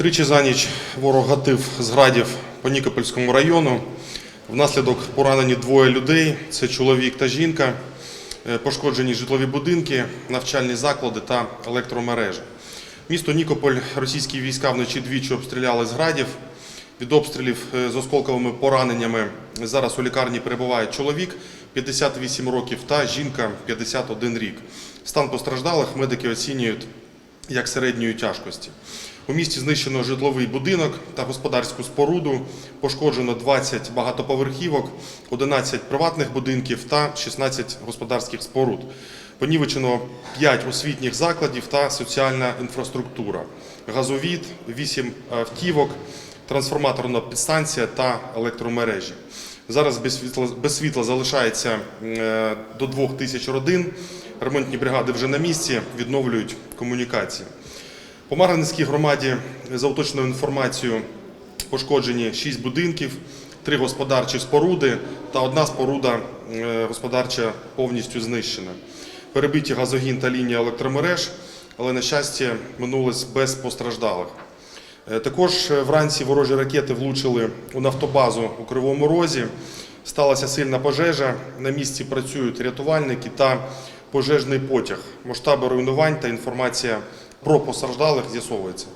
Тричі за ніч ворог гатив з градів по Нікопольському району. Внаслідок поранені двоє людей: це чоловік та жінка. Е, Пошкоджені житлові будинки, навчальні заклади та електромережі. Місто Нікополь російські війська вночі двічі обстріляли з градів. Від обстрілів е, з осколковими пораненнями зараз у лікарні перебуває чоловік 58 років та жінка 51 рік. Стан постраждалих медики оцінюють як середньої тяжкості. У місті знищено житловий будинок та господарську споруду, пошкоджено 20 багатоповерхівок, 11 приватних будинків та 16 господарських споруд. Понівечено 5 освітніх закладів та соціальна інфраструктура, газовід, 8 автівок, трансформаторна підстанція та електромережі. Зараз без світла, без світла залишається е, до 2 тисяч родин. Ремонтні бригади вже на місці, відновлюють комунікації. По Марганецькій громаді за уточненою інформацією пошкоджені 6 будинків, 3 господарчі споруди та одна споруда е, господарча повністю знищена. Перебиті газогін та лінія електромереж, але на щастя минулось без постраждалих. Е, Також е, вранці ворожі ракети влучили у нафтобазу у Кривому Розі. Сталася сильна пожежа. На місці працюють рятувальники та пожежний потяг. Масштаби руйнувань та інформація про постраждалих з'ясовується.